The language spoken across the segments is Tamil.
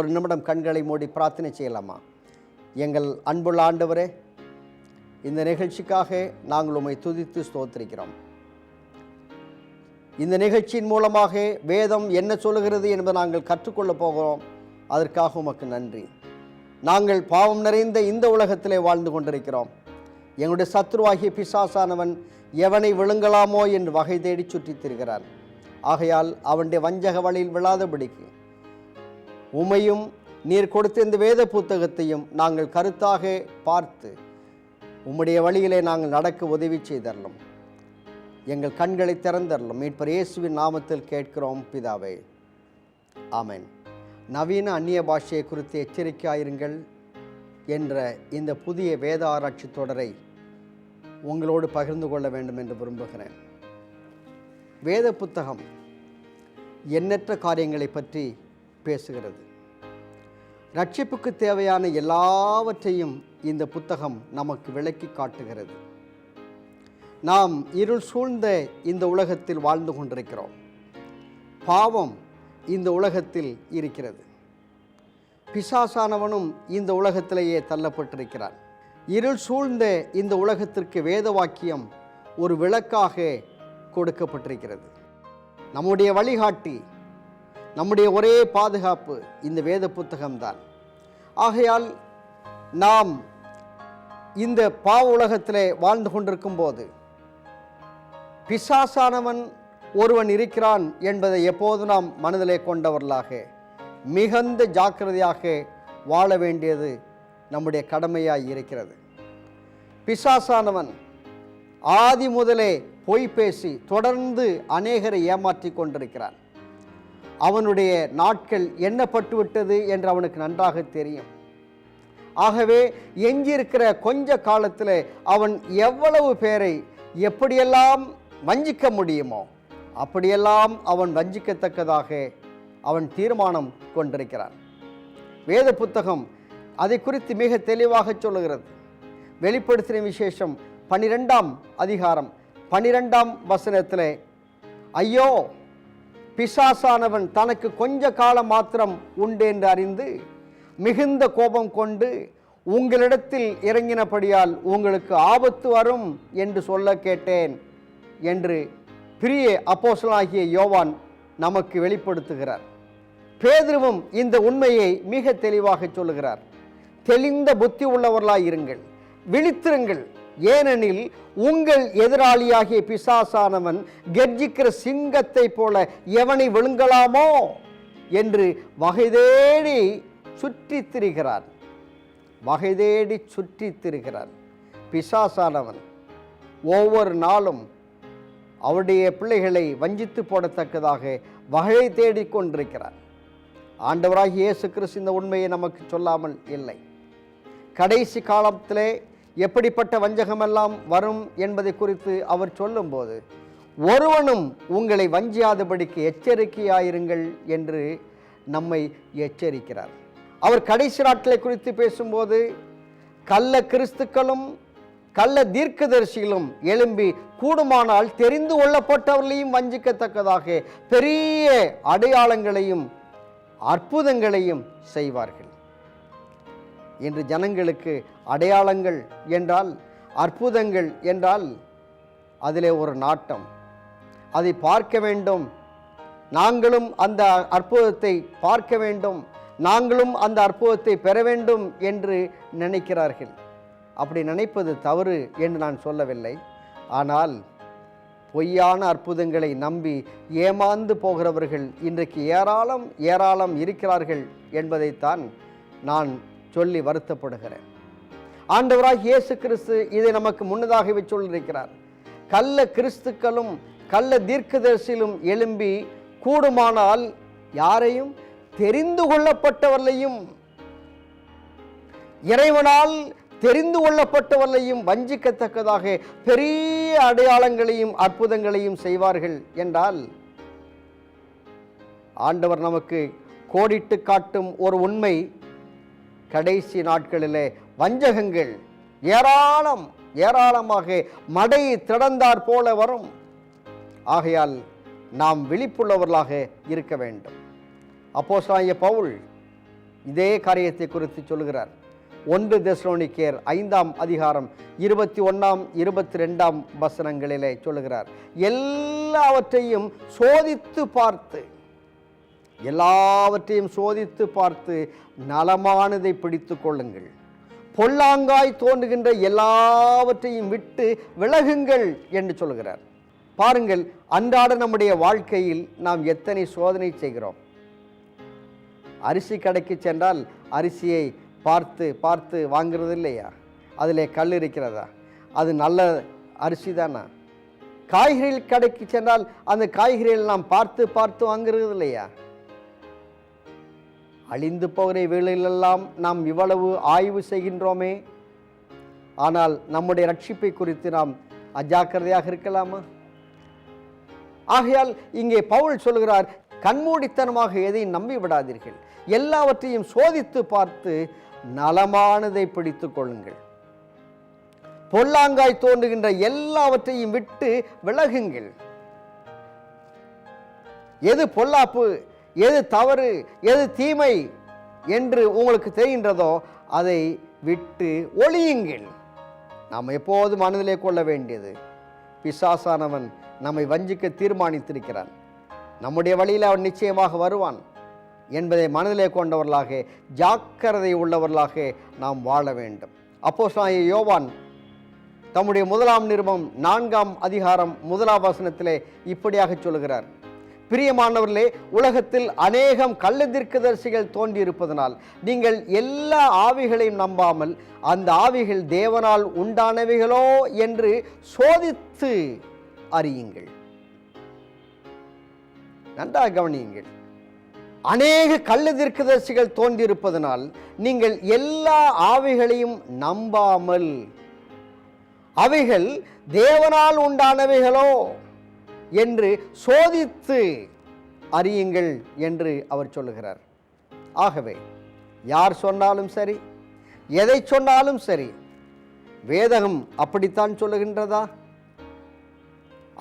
ஒரு நிமிடம் கண்களை மூடி பிரார்த்தனை செய்யலாமா? எங்கள் அன்புள்ள ஆண்டவரே இந்த நிகழ்ச்சிக்காக நாங்கள் உம்மை துதித்து ஸ்தோத்திருக்கிறோம். இந்த நிகழ்ச்சியின் மூலமாக வேதம் என்ன சொல்லுகிறது என்பதை நாங்கள் கற்றுக்கொள்ளப் போகிறோம். அதற்காக உமக்கு நன்றி. நாங்கள் பாவம் நிறைந்த இந்த உலகத்திலே வாழ்ந்து கொண்டிருக்கிறோம். எங்களுடைய சத்ருவாகிய பிசாசானவன் எவனை விழுங்கலாமோ என்று வகை தேடி சுற்றித்திருக்கிறான் ஆகையால் அவனுடைய வஞ்சக வழியில் விழாதபடிக்கு உமையும் நீர் கொடுத்த இந்த வேத புத்தகத்தையும் நாங்கள் கருத்தாக பார்த்து உம்முடைய வழியிலே நாங்கள் நடக்க உதவி செய்தரலும். எங்கள் கண்களை திறந்தரலும். மீட்பர் இயேசுவின் நாமத்தில் கேட்கிறோம் பிதாவே. ஆமென். நவீன அந்நிய பாஷையை குறித்து எச்சரிக்கையாயிருங்கள் என்ற இந்த புதிய வேத ஆராய்ச்சி தொடரை உங்களோடு பகிர்ந்து கொள்ள வேண்டும் என்று விரும்புகிறேன். வேத புத்தகம் எண்ணற்ற காரியங்களை பற்றி பேசுகிறது. ரட்சிப்புக்கு தேவையான எல்லாவற்றையும் இந்த புத்தகம் நமக்கு விளக்கி காட்டுகிறது. நாம் இருள் சூழ்ந்த இந்த உலகத்தில் வாழ்ந்து கொண்டிருக்கிறோம். பாவம் இந்த உலகத்தில் இருக்கிறது. பிசாசானவனும் இந்த உலகத்திலேயே தள்ளப்பட்டிருக்கிறான். இருள் சூழ்ந்த இந்த உலகத்திற்கு வேத வாக்கியம் ஒரு விளக்காக கொடுக்கப்பட்டிருக்கிறது. நம்முடைய வழிகாட்டி நம்முடைய ஒரே பாதுகாப்பு இந்த வேத புத்தகம்தான். ஆகையால் நாம் இந்த பாவ உலகத்தில் வாழ்ந்து கொண்டிருக்கும் போது பிசாசானவன் ஒருவன் இருக்கிறான் என்பதை எப்போது நாம் மனதிலே கொண்டவர்களாக மிகுந்த ஜாக்கிரதையாக வாழ வேண்டியது நம்முடைய கடமையாய் இருக்கிறது. பிசாசானவன் ஆதி முதலே பொய் பேசி தொடர்ந்து அநேகரை ஏமாற்றி கொண்டிருக்கிறான். அவனுடைய நாட்கள் எண்ணப்பட்டுவிட்டது என்று அவனுக்கு நன்றாக தெரியும். ஆகவே எஞ்சியிருக்கிற கொஞ்ச காலத்தில் அவன் எவ்வளவு பேரை எப்படியெல்லாம் வஞ்சிக்க முடியுமோ அப்படியெல்லாம் அவன் வஞ்சிக்கத்தக்கதாக அவன் தீர்மானம் கொண்டிருக்கிறான். வேத புத்தகம் அதை குறித்து மிக தெளிவாக சொல்லுகிறது. வெளிப்படுத்தின விசேஷம் பனிரெண்டாம் அதிகாரம் பனிரெண்டாம் வசனத்தில் ஐயோ பிசாசானவன் தனக்கு கொஞ்ச காலம் மாத்திரம் உண்டு என்று அறிந்து மிகுந்த கோபம் கொண்டு உங்களிடத்தில் இறங்கினபடியால் உங்களுக்கு ஆபத்து வரும் என்று சொல்ல கேட்டேன் என்று பிரிய அப்போசலாகிய யோவான் நமக்கு வெளிப்படுத்துகிறார். பேதுருவும் இந்த உண்மையை மிக தெளிவாக சொல்லுகிறார். தெளிந்த புத்தி உள்ளவர்களாய் இருங்கள் விழித்திருங்கள். ஏனெனில் உங்கள் எதிராளியாகிய பிசாசானவன் கர்ஜிக்கிற சிங்கத்தை போல எவனை விழுங்கலாமோ என்று வகை தேடி சுற்றித் திரிகிறான். வகை தேடி சுற்றித் திரிகிறான் பிசாசானவன். ஒவ்வொரு நாளும் அவருடைய பிள்ளைகளை வஞ்சித்து போடத்தக்கதாக வகை தேடிக் கொண்டிருக்கிறார் ஆண்டவராகிய இயேசு கிறிஸ்து இந்த உண்மையை நமக்கு சொல்லாமல் இல்லை. கடைசி காலத்திலே எப்படிப்பட்ட வஞ்சகமெல்லாம் வரும் என்பதை குறித்து அவர் சொல்லும்போது ஒருவனும் உங்களை வஞ்சியாதபடிக்கு எச்சரிக்கையாயிருங்கள் என்று நம்மை எச்சரிக்கிறார். அவர் கடைசி நாட்களை குறித்து பேசும்போது கள்ள கிறிஸ்துக்களும் கள்ள தீர்க்கதரிசிகளும் எழும்பி கூடுமானால் தெரிந்து கொள்ளப்பட்டவர்களையும் வஞ்சிக்கத்தக்கதாக பெரிய அடையாளங்களையும் அற்புதங்களையும் செய்வார்கள் என்று ஜனங்களுக்கு அடையாளங்கள் என்றால் அற்புதங்கள் என்றால் அதிலே ஒரு நாட்டம். அதை பார்க்க வேண்டும். நாங்களும் அந்த அற்புதத்தை பார்க்க வேண்டும். நாங்களும் அந்த அற்புதத்தை பெற வேண்டும் என்று நினைக்கிறார்கள். அப்படி நினைப்பது தவறு என்று நான் சொல்லவில்லை. ஆனால் பொய்யான அற்புதங்களை நம்பி ஏமாந்து போகிறவர்கள் இன்றைக்கு ஏராளம் ஏராளம் இருக்கிறார்கள் என்பதைத்தான் நான் சொல்லி வருத்தப்படுகிறேன். ஆண்டவராக இயேசு கிறிஸ்து இதை நமக்கு முன்னதாகவே சொல்லியிருக்கிறார். கள்ள கிறிஸ்துக்களும் கள்ள தீர்க்கதரிசிலும் எழும்பி கூடுமானால் யாரையும் தெரிந்து கொள்ளப்பட்டவர்களையும் இறைவனால் தெரிந்து கொள்ளப்பட்டவர்களையும் வஞ்சிக்கத்தக்கதாக பெரிய அடையாளங்களையும் அற்புதங்களையும் செய்வார்கள் என்றால் ஆண்டவர் நமக்கு கோடிட்டு காட்டும் ஒரு உண்மை கடைசி நாட்களிலே வஞ்சகங்கள் ஏராளம் ஏராளமாக மடை திறந்தார் போல வரும். ஆகையால் நாம் விழிப்புள்ளவர்களாக இருக்க வேண்டும். அப்போ சாய பவுல் இதே காரியத்தை குறித்து சொல்கிறார் ஒன்று தெஸ்லோனிக்கேர் ஐந்தாம் அதிகாரம் இருபத்தி ஒன்றாம் இருபத்தி ரெண்டாம் வசனங்களிலே சொல்லுகிறார். எல்லாவற்றையும் சோதித்து பார்த்து எல்லாவற்றையும் சோதித்து பார்த்து நலமானதை பிடித்து கொள்ளுங்கள். பொல்லாங்காய் தோன்றுகின்ற எல்லாவற்றையும் விட்டு விலகுங்கள் என்று சொல்கிறார். பாருங்கள் அன்றாட நம்முடைய வாழ்க்கையில் நாம் எத்தனை சோதனை செய்கிறோம். அரிசி கடைக்கு சென்றால் அரிசியை பார்த்து பார்த்து வாங்குறது இல்லையா? அதில் கல் இருக்கிறதா? அது நல்ல அரிசி தானா? காய்கறிகள் கடைக்கு சென்றால் அந்த காய்கறிகள் நாம் பார்த்து பார்த்து வாங்குறது இல்லையா? அழிந்து போகிற வேளையிலெல்லாம் நாம் இவ்வளவு ஆய்வு செய்கின்றோமே. ஆனால் நம்முடைய ரட்சிப்பை குறித்து நாம் அஜாக்கிரதையாக இருக்கலாமா? ஆகையால் இங்கே பவுல் சொல்கிறார் கண்மூடித்தனமாக எதையும் நம்பி விடாதீர்கள். எல்லாவற்றையும் சோதித்து பார்த்து நலமானதை பிடித்து கொள்ளுங்கள். பொல்லாங்காய் தோன்றுகின்ற எல்லாவற்றையும் விட்டு விலகுங்கள். எது பொல்லாப்பு? எது தவறு எது தீமை என்று உங்களுக்கு தெரிகின்றதோ அதை விட்டு ஒளியுங்கள். நாம் எப்போது மனதிலே கொள்ள வேண்டியது? பிசாசானவன் நம்மை வஞ்சிக்க தீர்மானித்திருக்கிறான். நம்முடைய வழியில் அவன் நிச்சயமாக வருவான். என்பதை மனதிலே கொண்டவர்களாக ஜாக்கிரதை உள்ளவர்களாக நாம் வாழ வேண்டும். அப்போ யோவான் தம்முடைய முதலாம் நிருபம் நான்காம் அதிகாரம் முதலாம் வசனத்திலே இப்படியாக சொல்கிறார் பிரியமானவர்களே உலகத்தில் அநேகம் கள்ளதிர்க்கதரிசிகள் தோன்றியிருப்பதனால் நீங்கள் எல்லா ஆவிகளையும் நம்பாமல் அந்த ஆவிகள் தேவனால் உண்டானவைகளோ என்று சோதித்து அறியுங்கள். நன்றாக கவனியுங்கள். அநேக கள்ளதிர்க்கதரிசிகள் தோன்றியிருப்பதனால் நீங்கள் எல்லா ஆவிகளையும் நம்பாமல் அவைகள் தேவனால் உண்டானவைகளோ என்று சோதித்து அறியுங்கள் என்று அவர் சொல்லுகிறார். ஆகவே யார் சொன்னாலும் சரி எதை சொன்னாலும் சரி வேதகம் அப்படித்தான் சொல்லுகின்றதா?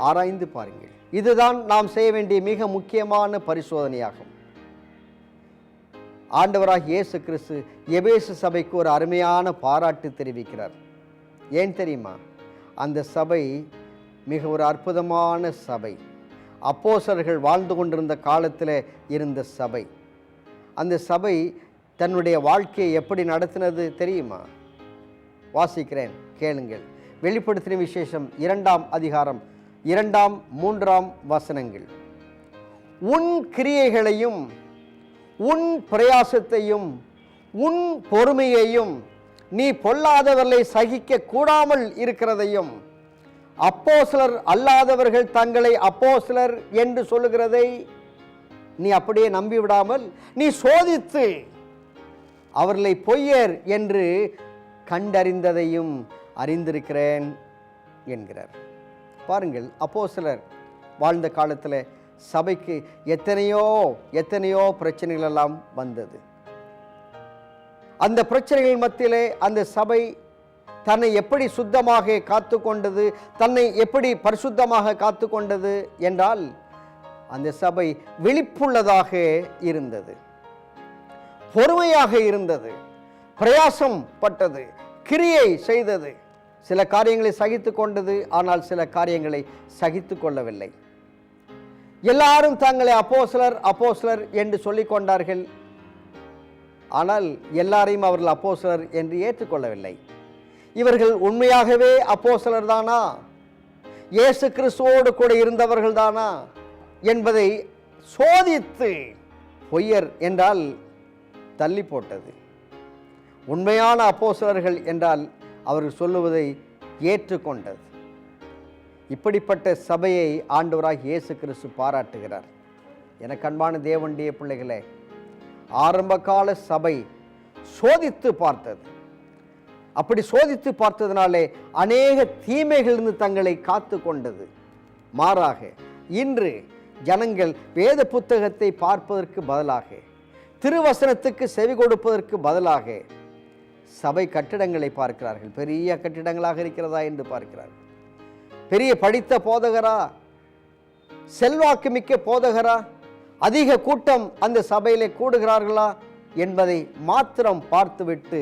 ஆராய்ந்து பாருங்கள். இதுதான் நாம் செய்ய வேண்டிய மிக முக்கியமான பரிசோதனையாகும். ஆண்டவராக இயேசு கிறிஸ்து எபேசு சபைக்கு ஒரு அருமையான பாராட்டு தெரிவிக்கிறார். ஏன் தெரியுமா? அந்த சபை மிக ஒரு அற்புதமான சபை. அப்போசர்கள் வாழ்ந்து கொண்டிருந்த காலத்தில் இருந்த சபை. அந்த சபை தன்னுடைய வாழ்க்கையை எப்படி நடத்தினது தெரியுமா? வாசிக்கிறேன் கேளுங்கள். வெளிப்படுத்தின விசேஷம் இரண்டாம் அதிகாரம் இரண்டாம் மூன்றாம் வசனங்கள். உன் கிரியைகளையும் உன் பிரயாசத்தையும் உன் பொறுமையையும் நீ பொல்லாதவர்களை சகிக்க கூடாமல் இருக்கிறதையும் அப்போஸ்லர் அல்லாதவர்கள் தங்களை அப்போஸ்லர் என்று சொல்லுகிறதை நீ அப்படியே நம்பி விடாமல் நீ சோதித்து அவர்களை பொய்யர் என்று கண்டறிந்ததையும் அறிந்திருக்கிறேன் என்கிறார். பாருங்கள் அப்போ சிலர் வாழ்ந்த காலத்தில் சபைக்கு எத்தனையோ எத்தனையோ பிரச்சனைகள் எல்லாம் வந்தது. அந்த பிரச்சனைகள் மத்தியிலே அந்த சபை தன்னை எப்படி சுத்தமாக காத்து கொண்டது தன்னை எப்படி பரிசுத்தமாக காத்து கொண்டது என்றால் அந்த சபை விழிப்புள்ளதாக இருந்தது. பொறுமையாக இருந்தது. பிரயாசம் பட்டது. கிரியை செய்தது. சில காரியங்களை சகித்து கொண்டது ஆனால் சில காரியங்களை சகித்து கொள்ளவில்லை. எல்லாரும் தங்களை அப்போசலர் அப்போசலர் என்று சொல்லிக் கொண்டார்கள். ஆனால் எல்லாரையும் அவர்கள் அப்போசலர் என்று ஏற்றுக்கொள்ளவில்லை. இவர்கள் உண்மையாகவே அப்போசலர் தானா இயேசு கிறிஸ்துவோடு கூட இருந்தவர்கள் தானா என்பதை சோதித்து பொய்யர் என்றால் தள்ளி போட்டது. உண்மையான அப்போசலர்கள் என்றால் அவர்கள் சொல்லுவதை ஏற்றுக்கொண்டது. இப்படிப்பட்ட சபையை ஆண்டவராக இயேசு கிறிஸ்து பாராட்டுகிறார். எனக்கு அன்பான தேவண்டிய பிள்ளைகளே ஆரம்பகால சபை சோதித்து பார்த்தது. அப்படி சோதித்து பார்த்ததினாலே அநேக தீமைகளிலிருந்து தங்களை காத்து கொண்டது. மாறாக இன்று ஜனங்கள் வேத புத்தகத்தை பார்ப்பதற்கு பதிலாக திருவசனத்துக்கு செவி கொடுப்பதற்கு பதிலாக சபை கட்டிடங்களை பார்க்கிறார்கள். பெரிய கட்டிடங்களாக இருக்கிறதா என்று பார்க்கிறார்கள். பெரிய படித்த போதகரா? செல்வாக்கு மிக்க போதகரா? அதிக கூட்டம் அந்த சபையிலே கூடுகிறார்களா? என்பதை மாத்திரம் பார்த்துவிட்டு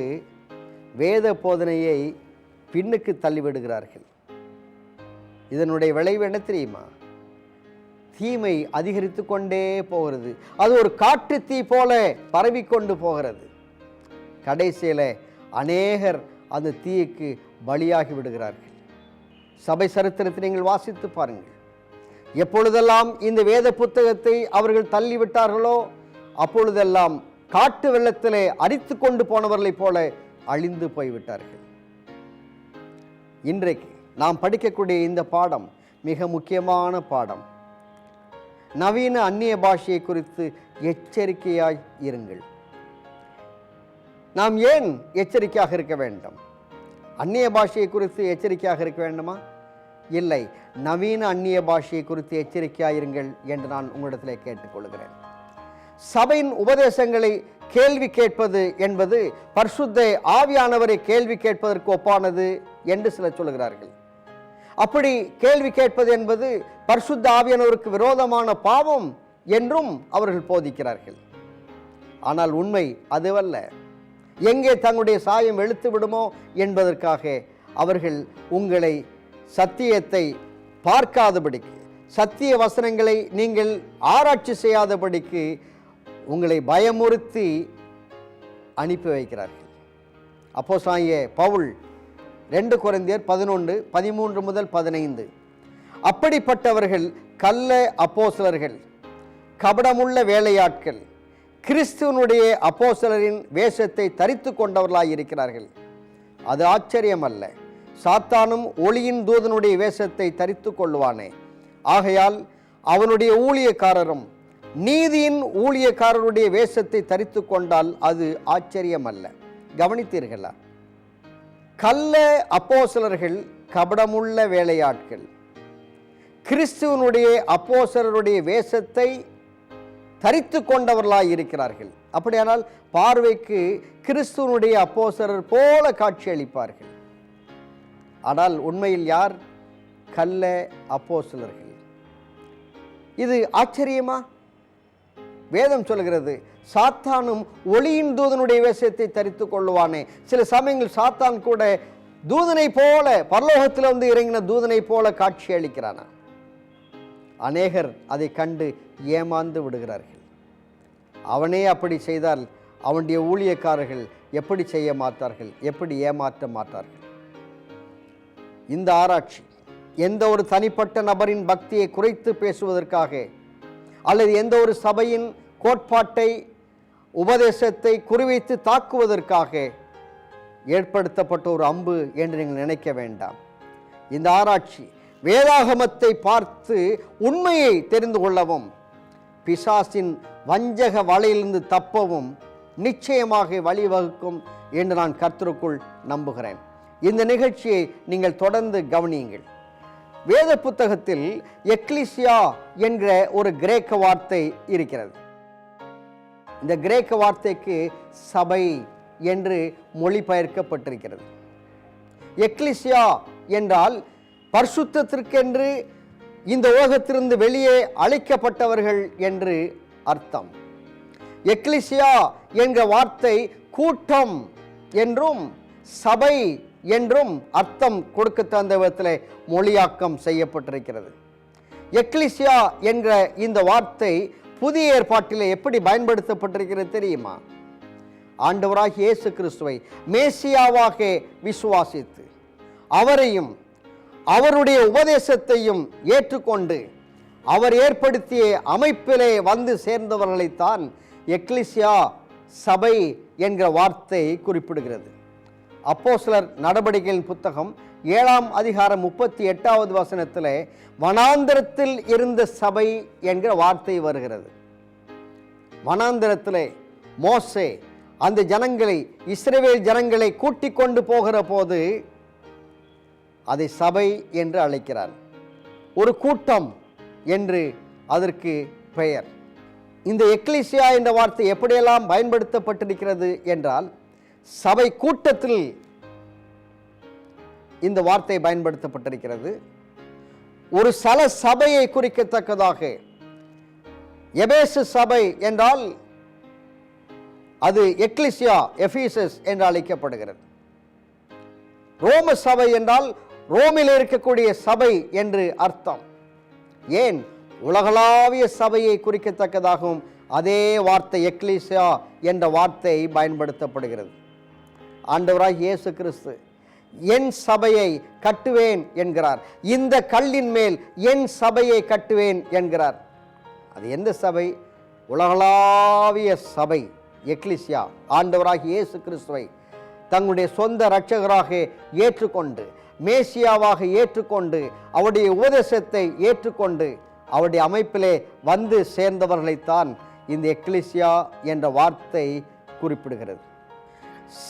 வேத போதனையை பின்னுக்கு தள்ளிவிடுகிறார்கள். இதனுடைய விளைவு என்ன தெரியுமா? தீமை அதிகரித்து கொண்டே போகிறது. அது ஒரு காற்று தீ போல பரவிக்கொண்டு போகிறது. கடைசியில் அநேகர் அந்த தீயுக்கு பலியாகி விடுகிறார்கள். சபை சரித்திரத்தை நீங்கள் வாசித்து பாருங்கள். எப்பொழுதெல்லாம் இந்த வேத புத்தகத்தை அவர்கள் தள்ளிவிட்டார்களோ அப்பொழுதெல்லாம் காட்டு வெள்ளத்திலே அரித்து கொண்டு போனவர்களைப் போல அழிந்து போய்விட்டார்கள். இன்றைக்கு நாம் படிக்கக்கூடிய இந்த பாடம் மிக முக்கியமான பாடம். நவீன அந்நிய பாஷையை குறித்து எச்சரிக்கையாய் இருங்கள். நாம் ஏன் எச்சரிக்கையாக இருக்க வேண்டும்? அந்நிய பாஷையை குறித்து எச்சரிக்கையாக இருக்க வேண்டுமா? இல்லை நவீன அந்நிய பாஷையை குறித்து எச்சரிக்கையாக இருங்கள் என்று நான் உங்களிடத்தில் கேட்டுக்கொள்கிறேன். சபையின் உபதேசங்களை கேள்வி கேட்பது என்பது பரிசுத்த ஆவியானவரை கேள்வி கேட்பதற்கு ஒப்பானது என்று சிலர் சொல்கிறார்கள் அப்படி கேள்வி கேட்பது என்பது பரிசுத்த ஆவியானவருக்கு விரோதமான பாவம் என்றும் அவர்கள் போதிக்கிறார்கள். ஆனால் உண்மை அதுவல்ல. எங்கே தங்களுடைய சாயம் வெளுத்து விடுமோ என்பதற்காக அவர்கள் உங்களை சத்தியத்தை பார்க்காதபடிக்கு சத்திய வசனங்களை நீங்கள் ஆராய்ச்சி செய்யாதபடிக்கு உங்களை பயமுறுத்தி அனுப்பி வைக்கிறார்கள். அப்போ சாய பவுல் ரெண்டு குறைந்தியர் பதினொன்று பதிமூன்று முதல் பதினைந்து. அப்படிப்பட்டவர்கள் கள்ள அப்போசலர்கள் கபடமுள்ள வேலையாட்கள் கிறிஸ்துவனுடைய அப்போசலரின் வேஷத்தை தரித்து கொண்டவர்களாய் இருக்கிறார்கள். அது ஆச்சரியம் அல்ல சாத்தானும் ஒளியின் தூதனுடைய வேஷத்தை தரித்து கொள்வானே ஆகையால் அவனுடைய ஊழியக்காரரும் நீதியின் ஊழியக்காரருடைய வேஷத்தை தரித்து கொண்டால் அது ஆச்சரியம் அல்ல கவனித்தீர்களா? கள்ள அப்போசலர்கள் கபடமுள்ள வேலையாட்கள். கிறிஸ்துவனுடைய அப்போசலருடைய வேஷத்தை தரித்து கொண்டவர்களாய் இருக்கிறார்கள். அப்படியானால் பார்வைக்கு கிறிஸ்துவனுடைய அப்போசரர் போல காட்சியளிப்பார்கள் ஆனால் உண்மையில் யார்? கள்ள அப்போசலர்கள் இது ஆச்சரியமா? வேதம் சொல்கிறது சாத்தானும் ஒளியின் தூதனுடைய வேஷத்தை தரித்து கொள்ளுவானே. சில சமயங்கள் சாத்தான் கூட தூதனை போல பரலோகத்தில் வந்து இறங்கின தூதனை போல காட்சி அளிக்கிறானா? அநேகர் அதை கண்டு ஏமாந்து விடுகிறார்கள். அவனே அப்படி செய்தால் அவனுடைய ஊழியக்காரர்கள் எப்படி செய்ய மாட்டார்கள் எப்படி ஏமாற்ற மாட்டார்கள்? இந்த ஆராய்ச்சி எந்த ஒரு தனிப்பட்ட நபரின் பக்தியை குறைத்து பேசுவதற்காக அல்லது எந்த ஒரு சபையின் கோட்பாட்டை உபதேசத்தை குறிவைத்து தாக்குவதற்காக ஏற்படுத்தப்பட்ட ஒரு அம்பு என்று நீங்கள் நினைக்க வேண்டாம். இந்த ஆராய்ச்சி வேதாகமத்தை பார்த்து உண்மையை தெரிந்து கொள்ளவும் பிசாசின் வஞ்சக வலையிலிருந்து தப்பவும் நிச்சயமாக வழிவகுக்கும் என்று நான் கர்த்தருக்குள் நம்புகிறேன். இந்த நிகழ்ச்சியை நீங்கள் தொடர்ந்து கவனியுங்கள். வேத புத்தகத்தில் எக்லிசியா என்கிற ஒரு கிரேக்க வார்த்தை இருக்கிறது. இந்த கிரேக்க வார்த்தைக்கு சபை என்று மொழிபெயர்க்கப்பட்டிருக்கிறது. எக்லிசியா என்றால் பரிசுத்தத்திற்கென்று இந்த உலகத்திலிருந்து வெளியே அழைக்கப்பட்டவர்கள் என்று அர்த்தம். எக்லிசியா என்ற வார்த்தை கூட்டம் என்றும் சபை என்றும் அர்த்தம் கொடுக்க தகுந்த விதத்தில் மொழியாக்கம் செய்யப்பட்டிருக்கிறது. எக்லிசியா என்ற இந்த வார்த்தை புதிய ஏற்பாட்டில் எப்படி பயன்படுத்தப்பட்டிருக்கிறது தெரியுமா? ஆண்டவராக இயேசு கிறிஸ்துவை மேசியாவாக விசுவாசித்து அவரையும் அவருடைய உபதேசத்தையும் ஏற்றுக்கொண்டு அவர் ஏற்படுத்திய அமைப்பிலே வந்து சேர்ந்தவர்களைத்தான் எக்லிசியா சபை என்கிற வார்த்தை குறிப்பிடுகிறது. அப்போ சிலர் நடவடிக்கைகளின் புத்தகம் ஏழாம் அதிகாரம் முப்பத்தி எட்டாவது வசனத்தில் வனாந்திரத்தில் இருந்த சபை என்கிற வார்த்தை வருகிறது. வனாந்திரத்தில் மோசே அந்த ஜனங்களை இஸ்ரேவேல் ஜனங்களை கூட்டிக் கொண்டு போகிற போது அதை சபை என்று அழைக்கிறார். ஒரு கூட்டம் என்று அதற்கு பெயர். இந்த எக்லிசியா என்ற வார்த்தை எப்படியெல்லாம் பயன்படுத்தப்பட்டிருக்கிறது என்றால் சபை கூட்டத்தில் இந்த வார்த்தை பயன்படுத்தப்பட்டிருக்கிறது. ஒரு சல சபையை குறிக்கத்தக்கதாக எபேசு சபை என்றால் அது எக்லிசியா எஃபீசஸ் என்று அழைக்கப்படுகிறது. ரோம சபை என்றால் ரோமில் இருக்கக்கூடிய சபை என்று அர்த்தம். ஏன்? உலகளாவிய சபையை குறிக்கத்தக்கதாகவும் அதே வார்த்தை எக்லிசியா என்ற வார்த்தை பயன்படுத்தப்படுகிறது. ஆண்டவராக இயேசு கிறிஸ்து என் சபையை கட்டுவேன் என்கிறார். இந்த கல்லின் மேல் என் சபையை கட்டுவேன் என்கிறார். அது எந்த சபை? உலகளாவிய சபை எக்லிசியா. ஆண்டவராக இயேசு கிறிஸ்துவை தங்களுடைய சொந்த இரட்சகராக ஏற்றுக்கொண்டு மேசியாவாக ஏற்றுக்கொண்டு அவருடைய உபதேசத்தை ஏற்றுக்கொண்டு அவருடைய அமைப்பிலே வந்து சேர்ந்தவர்களைத்தான் இந்த எக்லிசியா என்ற வார்த்தை குறிப்பிடுகிறது.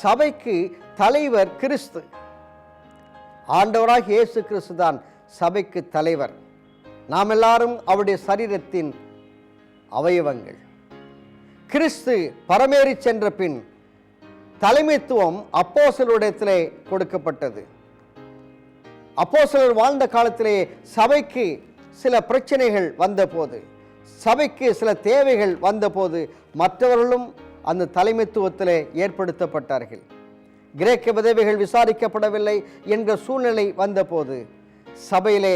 சபைக்கு தலைவர் கிறிஸ்து. ஆண்டவராக இயேசு கிறிஸ்து தான் சபைக்கு தலைவர். நாம் எல்லாரும் அவருடைய சரீரத்தின் அவயவங்கள். கிறிஸ்து பரமேறி சென்ற பின் தலைமைத்துவம் அப்போசலுடையத்திலே கொடுக்கப்பட்டது. அப்போசலர் வாழ்ந்த காலத்திலே சபைக்கு சில பிரச்சனைகள் வந்தபோது சபைக்கு சில தேவைகள் வந்தபோது மற்றவர்களும் அந்த தலைமைத்துவத்திலே ஏற்படுத்தப்பட்டார்கள். கிரேக்க விதவைகள் விசாரிக்கப்படவில்லை என்ற சூழ்நிலை வந்தபோது சபையிலே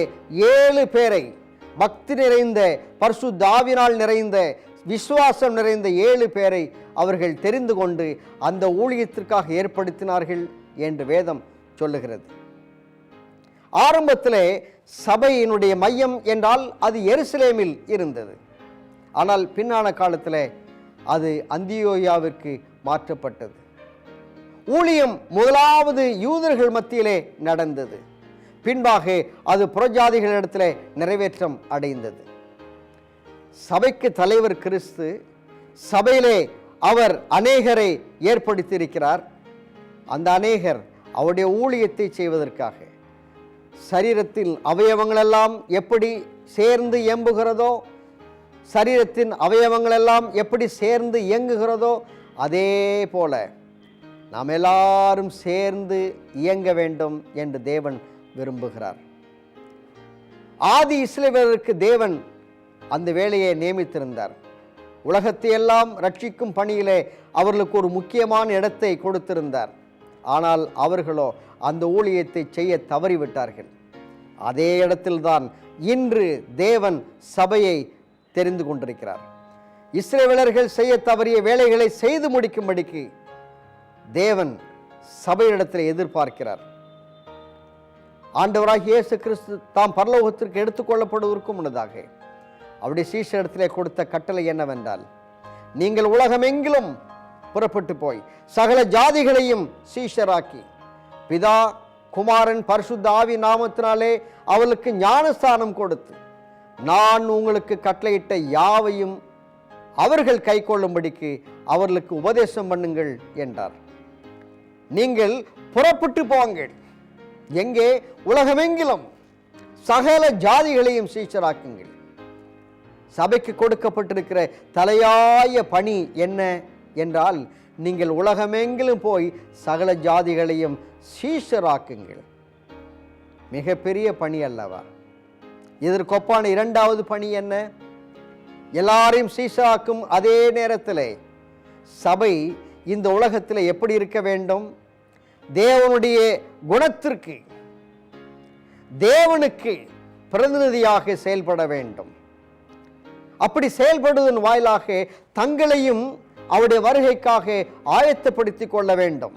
ஏழு பேரை பக்தி நிறைந்த பர்சு தாவினால் நிறைந்த விசுவாசம் நிறைந்த ஏழு பேரை அவர்கள் தெரிந்து கொண்டு அந்த ஊழியத்திற்காக ஏற்படுத்தினார்கள் என்று வேதம் சொல்லுகிறது. ஆரம்பத்தில் சபையினுடைய மையம் என்றால் அது எருசலேமில் இருந்தது. ஆனால் பின்னான காலத்தில் அது அந்தியோயாவிற்கு மாற்றப்பட்டது. ஊழியம் முதலாவது யூதர்கள் மத்தியிலே நடந்தது. பின்பாக அது புறஜாதிகளிடத்தில் நிறைவேற்றம் அடைந்தது. சபைக்கு தலைவர் கிறிஸ்து சபையிலே அவர் அநேகரை ஏற்படுத்தியிருக்கிறார். அந்த அநேகர் அவருடைய ஊழியத்தை செய்வதற்காக சரீரத்தில் அவயவங்களெல்லாம் எப்படி சேர்ந்து இயம்புகிறதோ சரீரத்தின் அவயவங்களெல்லாம் எப்படி சேர்ந்து இயங்குகிறதோ அதே போல நாம் எல்லாரும் சேர்ந்து இயங்க வேண்டும் என்று தேவன் விரும்புகிறார். ஆதி இஸ்ரவேலருக்கு தேவன் அந்த வேலையை நியமித்திருந்தார். உலகத்தையெல்லாம் ரட்சிக்கும் பணியிலே அவர்களுக்கு ஒரு முக்கியமான இடத்தை கொடுத்திருந்தார். ஆனால் அவர்களோ அந்த ஊழியத்தை செய்ய தவறிவிட்டார்கள். அதே இடத்தில்தான் இன்று தேவன் சபையை தெரிந்து கொண்டிருக்கிறார். இஸ்ரேவேலர்கள் செய்ய தவறிய வேலைகளை செய்து முடிக்கும்படிக்கு தேவன் சபையிடத்தில் எதிர்பார்க்கிறார். ஆண்டவராக இயேசு கிறிஸ்து தாம் பரலோகத்திற்கு எடுத்துக்கொள்ளப்படுவதற்கும் முன்னதாக அவருடைய சீஷரிடத்திலே கொடுத்த கட்டளை என்னவென்றால் நீங்கள் உலகமெங்கிலும் புறப்பட்டு போய் சகல ஜாதிகளையும் சீஷராக்கி பிதா குமாரன் பரிசுத்த ஆவி நாமத்தினாலே அவளுக்கு ஞானஸ்தானம் கொடுத்து நான் உங்களுக்கு கட்டளையிட்ட யாவையும் அவர்கள் கைக்கொள்ளும்படிக்கு அவர்களுக்கு உபதேசம் பண்ணுங்கள் என்றார். நீங்கள் புறப்பட்டு போங்கள். எங்கே? உலகமெங்கிலும். சகல ஜாதிகளையும் சீச்சராக்குங்கள் சபைக்கு கொடுக்கப்பட்டிருக்கிற தலையாய பணி என்ன என்றால் நீங்கள் உலகமெங்கிலும் போய் சகல ஜாதிகளையும் சீஷராக்குங்கள். மிகப்பெரிய பணி அல்லவா? இதற்கொப்பான இரண்டாவது பணி என்ன? எல்லாரையும் சீசாக்கும் அதே நேரத்தில் சபை இந்த உலகத்தில் எப்படி இருக்க வேண்டும்? தேவனுடைய குணத்திற்கு தேவனுக்கு பிரதிநிதியாக செயல்பட வேண்டும். அப்படி செயல்படுவதன் வாயிலாக தங்களையும் அவருடைய வருகைக்காக ஆயத்தப்படுத்தி கொள்ள வேண்டும்.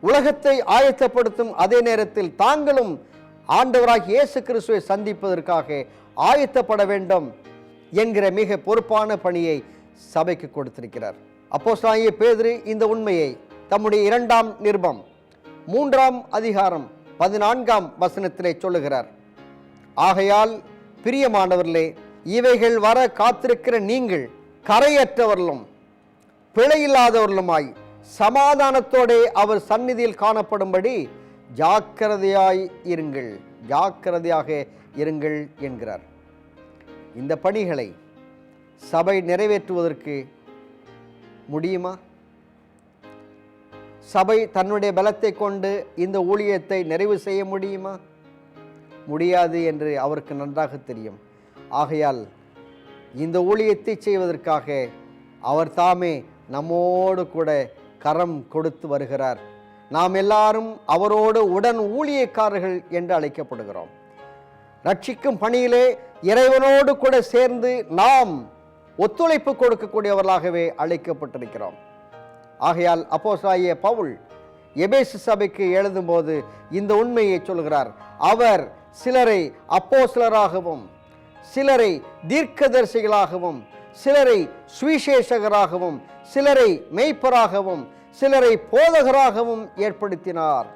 உலகத்தை ஆயத்தப்படுத்தும் அதே நேரத்தில் தாங்களும் ஆண்டவராக இயேசு கிறிஸ்துவை சந்திப்பதற்காக ஆயத்தப்பட வேண்டும் என்கிற மிக பொறுப்பான பணியை சபைக்கு கொடுத்திருக்கிறார். அப்போஸ்தலனாகிய பேதுரு இந்த உண்மையை தம்முடைய இரண்டாம் நிருபம் மூன்றாம் அதிகாரம் பதினான்காம் வசனத்திலே சொல்லுகிறார். ஆகையால் பிரியமானவர்களே இவைகள் வர காத்திருக்கிற நீங்கள் கரையற்றவர்களும் பிழையில்லாதவர்களுமாய் சமாதானத்தோடே அவர் சந்நிதியில் காணப்படும்படி ஜாக்கிரதையாய் இருங்கள் ஜாக்கிரதையாக இருங்கள் என்கிறார். இந்த பணிகளை சபை நிறைவேற்றுவதற்கு முடியுமா? சபை தன்னுடைய பலத்தை கொண்டு இந்த ஊழியத்தை நிறைவு செய்ய முடியுமா? முடியாது என்று அவருக்கு நன்றாக தெரியும். ஆகையால் இந்த ஊழியத்தை செய்வதற்காக அவர் தாமே நம்மோடு கூட கரம் கொடுத்து வருகிறார். நாம் எல்லாரும் அவரோடு உடன் ஊழியக்காரர்கள் என்று அழைக்கப்படுகிறோம். ரட்சிக்கும் பணியிலே இறைவனோடு கூட சேர்ந்து நாம் ஒத்துழைப்பு கொடுக்கக்கூடியவர்களாகவே அழைக்கப்பட்டிருக்கிறோம். ஆகையால் அப்போஸ்தலனாகிய பவுல் எபேசு சபைக்கு எழுதும்போது இந்த உண்மையை சொல்கிறார். அவர் சிலரை அப்போஸ்தலராகவும் சிலரை தீர்க்கதரிசிகளாகவும் சிலரை சுவிசேஷகராகவும் சிலரை மெய்ப்பராகவும் சிலரை போதகராகவும் ஏற்படுத்தினார்.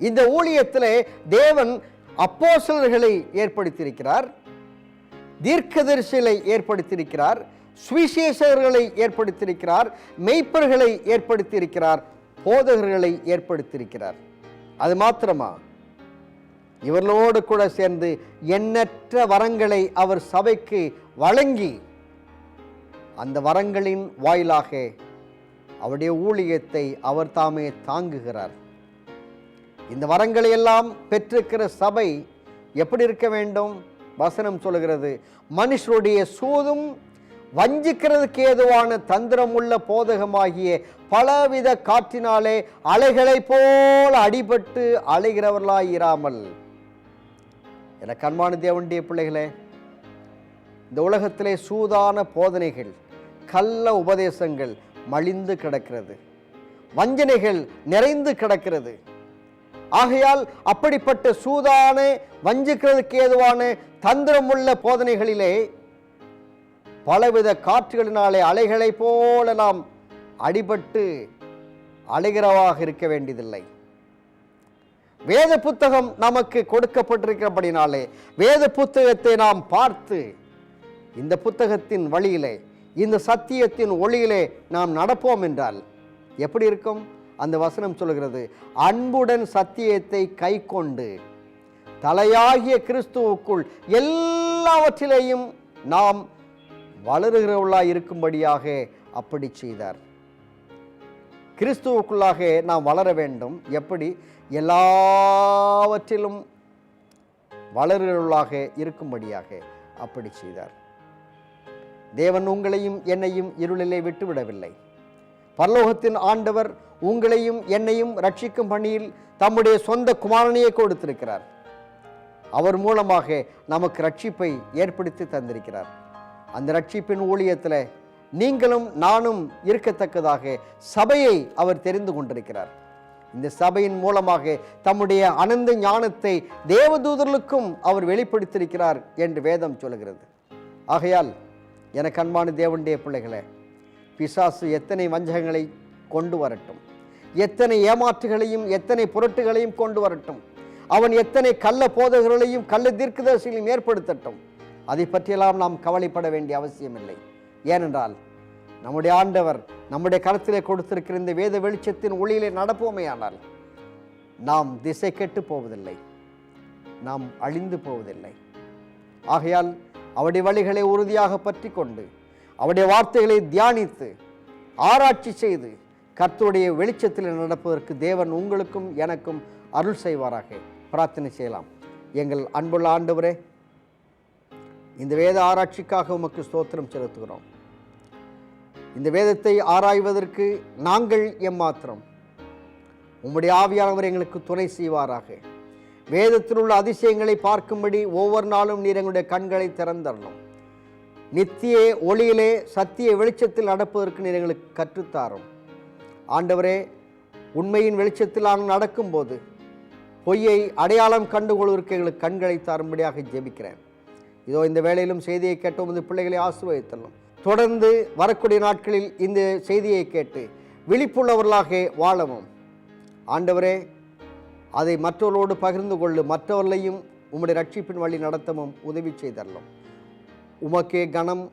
இந்த ஊழியத்திலே தேவன் அப்போசலர்களை ஏற்படுத்தியிருக்கிறார் தீர்க்கதரிசிகளை ஏற்படுத்தியிருக்கிறார் சுவிசேஷகர்களை ஏற்படுத்தியிருக்கிறார் மெய்ப்பர்களை ஏற்படுத்தியிருக்கிறார் போதகர்களை ஏற்படுத்தியிருக்கிறார். அது மாத்திரமா? இவர்களோடு கூட சேர்ந்து எண்ணற்ற வரங்களை அவர் சபைக்கு வழங்கி அந்த வரங்களின் வாயிலாக அவருடைய ஊழியத்தை அவர் தாமே தாங்குகிறார். இந்த வரங்களை எல்லாம் பெற்றிருக்கிற சபை எப்படி இருக்க வேண்டும்? வசனம் சொல்கிறது மனுஷருடைய சூதும் வஞ்சிக்கிறதுக்கு ஏதுவான தந்திரமுள்ள போதகமாகிய பலவித காற்றினாலே அலைகளைப் போல் அடிபட்டு அலைகிறவர்களாய் இராமல் என கண்மான தேவனுடைய பிள்ளைகளே இந்த உலகத்திலே சூதான போதனைகள் கள்ள உபதேசங்கள் மலிந்து கிடக்கிறது. வஞ்சனைகள் நிறைந்து கிடக்கிறது. ஆகையால் அப்படிப்பட்ட சூதான வஞ்சிக்கிறதுக்கு ஏதுவான தந்திரமுள்ள போதனைகளிலே பலவித காற்றுகளினாலே அலைகளைப் போல நாம் அடிபட்டு அலைகிறவாக இருக்க வேண்டியதில்லை. வேத புத்தகம் நமக்கு கொடுக்கப்பட்டிருக்கிறபடினாலே வேத புத்தகத்தை நாம் பார்த்து இந்த புத்தகத்தின் வழியிலே இந்த சத்தியத்தின் ஒளியிலே நாம் நடப்போம் என்றால் எப்படி இருக்கும்? அந்த வசனம் சொல்கிறது அன்புடன் சத்தியத்தை கைக்கொண்டு தலையாகிய கிறிஸ்துவுக்குள் எல்லாவற்றிலேயும் நாம் வளருகிறவர்களாய் இருக்கும்படியாக அப்படி செய்தார். கிறிஸ்துவுக்குள்ளாக நாம் வளர வேண்டும். எப்படி? எல்லாவற்றிலும் வளருகிறவர்களாக இருக்கும்படியாக அப்படி செய்தார். தேவன் உங்களையும் என்னையும் இருளிலே விட்டுவிடவில்லை. பரலோகத்தின் ஆண்டவர் உங்களையும் என்னையும் ரட்சிக்கும் பணியில் தம்முடைய சொந்த குமாரனையே கொடுத்திருக்கிறார். அவர் மூலமாக நமக்கு ரட்சிப்பை ஏற்படுத்தி தந்திருக்கிறார். அந்த ரட்சிப்பின் ஊழியத்தில் நீங்களும் நானும் இருக்கத்தக்கதாக சபையை அவர் தெரிந்து கொண்டிருக்கிறார். இந்த சபையின் மூலமாக தம்முடைய அனந்த ஞானத்தை தேவதூதர்களுக்கும் அவர் வெளிப்படுத்தியிருக்கிறார் என்று வேதம் சொல்கிறது ஆகையால் எனக்கு அன்பான தேவனுடைய பிள்ளைகளே பிசாசு எத்தனை வஞ்சகங்களை கொண்டு வரட்டும். எத்தனை ஏமாற்றுகளையும் எத்தனை புரட்டுகளையும் கொண்டு வரட்டும். அவன் எத்தனை கள்ள போதகர்களையும் கள்ள தீர்க்குதரிசிகளையும் ஏற்படுத்தட்டும். அதை பற்றியெல்லாம் நாம் கவலைப்பட வேண்டிய அவசியமில்லை. ஏனென்றால் நம்முடைய ஆண்டவர் நம்முடைய கருத்திலே கொடுத்திருக்கிற இந்த வேத வெளிச்சத்தின் ஒளியிலே நடப்போமேயானால் நாம் திசை கெட்டு போவதில்லை. நாம் அழிந்து போவதில்லை. ஆகையால் அவருடைய வழிகளை உறுதியாக பற்றி கொண்டு அவருடைய வார்த்தைகளை தியானித்து ஆராய்ச்சி செய்து கர்த்தருடைய வெளிச்சத்தில் நடப்பதற்கு தேவன் உங்களுக்கும் எனக்கும் அருள் செய்வாராக. பிரார்த்தனை செய்யலாம். எங்கள் அன்புள்ள ஆண்டவரே இந்த வேத ஆராய்ச்சிக்காக உமக்கு ஸ்தோத்திரம் செலுத்துகிறோம். இந்த வேதத்தை ஆராய்வதற்கு நாங்கள் எம்மாத்திரம். உம்முடைய ஆவியானவர் எங்களுக்கு துணை செய்வாராக. வேதத்தில் உள்ள அதிசயங்களை பார்க்கும்படி ஒவ்வொரு நாளும் நீர் எங்களுடைய கண்களை திறந்தரணும். நித்திய ஒளியிலே சத்திய வெளிச்சத்தில் நடப்பதற்கு நீர் எங்களுக்கு கற்றுத்தாரும். ஆண்டவரே உண்மையின் வெளிச்சத்தில் நாங்கள் நடக்கும்போது பொய்யை அடையாளம் கண்டுகொள்வதற்கு எங்களுக்கு கண்களை தாரும்படியாக ஜெபிக்கிறேன். இதோ இந்த வேளையிலும் செய்தியை கேட்டோம் இந்த பிள்ளைகளை ஆசிர்வதித்தள்ளும் தொடர்ந்து வரக்கூடிய நாட்களில் இந்த செய்தியை கேட்டு விழிப்புள்ளவர்களாக வாழவும். ஆண்டவரே அதை மற்றவர்களோடு பகிர்ந்து கொள்ளு. மற்றவர்களையும் உம்முடைய ரட்சிப்பின் வழி நடத்தவும் உதவி செய்தரலும். உமக்கே கணம்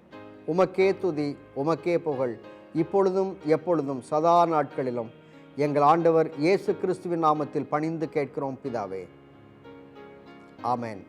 உமக்கே துதி உமக்கே புகழ். இப்பொழுதும் எப்பொழுதும் சதா நாட்களிலும் எங்கள் ஆண்டவர் இயேசு கிறிஸ்துவின் நாமத்தில் பணிந்து கேட்கிறோம் பிதாவே. ஆமேன்.